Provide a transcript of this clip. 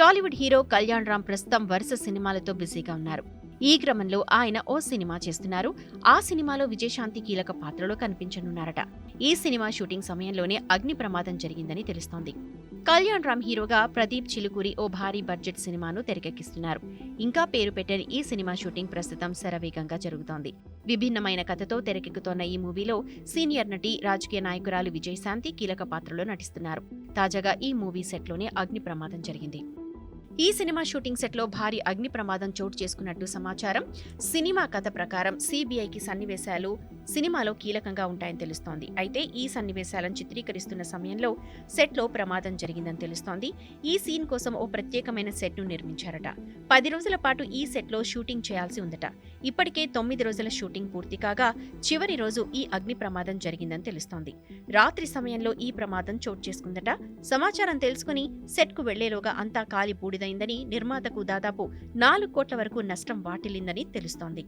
Tollywood hero Kalyan Ram ప్రస్తుతం వరుస సినిమాలతో బిజీగా ఉన్నారు. ఈ క్రమంలో ఆయన ఓ సినిమా చేస్తున్నారు. ఆ సినిమాలో విజయశాంతి కీలక పాత్రలో కనిపించనున్నారట. ఈ సినిమా షూటింగ్ సమయంలోనే అగ్ని ప్రమాదం జరిగిందని తెలుస్తోంది. కళ్యాణ్ రామ్ హీరోగా ప్రదీప్ చిలుకూరి ఓ భారీ బడ్జెట్ సినిమాను తెరకెక్కిస్తున్నారు. ఇంకా పేరు పెట్టని ఈ సినిమా షూటింగ్ ప్రస్తుతం శరవేగంగా జరుగుతోంది. విభిన్నమైన కథతో తెరకెక్కుతోన్న ఈ మూవీలో సీనియర్ నటి రాజకీయ నాయకురాలు విజయశాంతి కీలక పాత్రలో నటిస్తున్నారు. తాజాగా ఈ మూవీ సెట్లోనే అగ్ని ప్రమాదం జరిగింది. ఈ సినిమా షూటింగ్ సెట్లో భారీ అగ్ని ప్రమాదం చోటు చేసుకున్నట్టు సమాచారం. సినిమా కథ ప్రకారం సిబిఐకి సన్నివేశాలు సినిమాలో కీలకంగా ఉంటాయని తెలుస్తోంది. అయితే ఈ సన్నివేశాలను చిత్రీకరిస్తున్న సమయంలో సెట్లో ప్రమాదం జరిగిందని తెలుస్తోంది. ఈ సీన్ కోసం ఓ ప్రత్యేకమైన సెట్ను నిర్మించారట. పది రోజుల పాటు ఈ సెట్లో షూటింగ్ చేయాల్సి ఉందట. ఇప్పటికే తొమ్మిది రోజుల షూటింగ్ పూర్తి కాగా చివరి రోజు ఈ అగ్ని ప్రమాదం జరిగిందని తెలుస్తోంది. రాత్రి సమయంలో ఈ ప్రమాదం చోటు చేసుకుందట. సమాచారం తెలుసుకుని సెట్కు వెళ్ళేలోగా అంతా కాలి ఖరీదైందని నిర్మాతకు దాదాపు నాలుగు కోట్ల వరకు నష్టం వాటిల్లిందని తెలుస్తోంది.